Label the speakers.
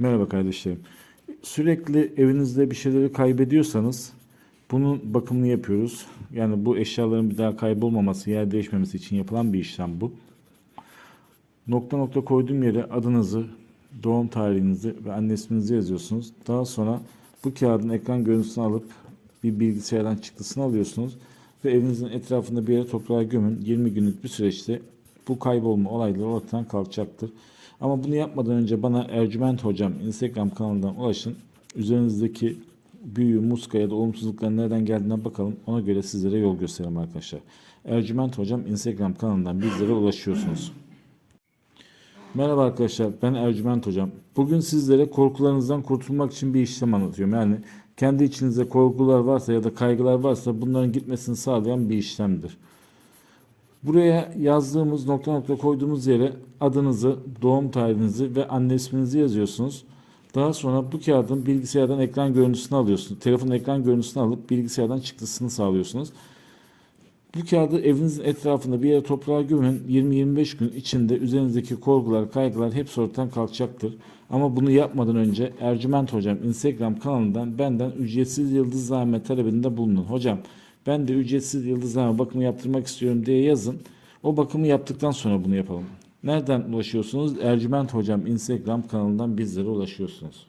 Speaker 1: Merhaba kardeşlerim. Sürekli evinizde bir şeyleri kaybediyorsanız bunun bakımını yapıyoruz. Yani bu eşyaların bir daha kaybolmaması, yer değişmemesi için yapılan bir işlem bu. Nokta nokta koyduğum yere adınızı, doğum tarihinizi ve anne isminizi yazıyorsunuz. Daha sonra bu kağıdın ekran görüntüsünü alıp bir bilgisayardan çıktısını alıyorsunuz ve evinizin etrafında bir yere toprağa gömün. 20 günlük bir süreçte bu kaybolma olayları ortadan kalkacaktır. Ama bunu yapmadan önce bana Ercüment Hocam Instagram kanalından ulaşın. Üzerinizdeki büyü, muska ya da olumsuzlukların nereden geldiğine bakalım. Ona göre sizlere yol gösterelim arkadaşlar. Ercüment Hocam Instagram kanalından bizlere ulaşıyorsunuz. Merhaba arkadaşlar ben Ercüment Hocam. Bugün sizlere korkularınızdan kurtulmak için bir işlem anlatıyorum. Yani kendi içinizde korkular varsa ya da kaygılar varsa bunların gitmesini sağlayan bir işlemdir. Buraya yazdığımız nokta nokta koyduğumuz yere adınızı, doğum tarihinizi ve anne isminizi yazıyorsunuz. Daha sonra bu kağıdın bilgisayardan ekran görüntüsünü alıyorsunuz. Telefonun ekran görüntüsünü alıp bilgisayardan çıktısını sağlıyorsunuz. Bu kağıdı evinizin etrafında bir yere toprağa gömün. 20-25 gün içinde üzerinizdeki korkular, kaygılar hepsi ortadan kalkacaktır. Ama bunu yapmadan önce Ercüment Hocam Instagram kanalından benden ücretsiz yıldızlame talebinde bulunun. Hocam ben de ücretsiz yıldızlame bakımı yaptırmak istiyorum diye yazın. O bakımı yaptıktan sonra bunu yapalım. Nereden ulaşıyorsunuz? Ercüment Hocam Instagram kanalından bizlere ulaşıyorsunuz.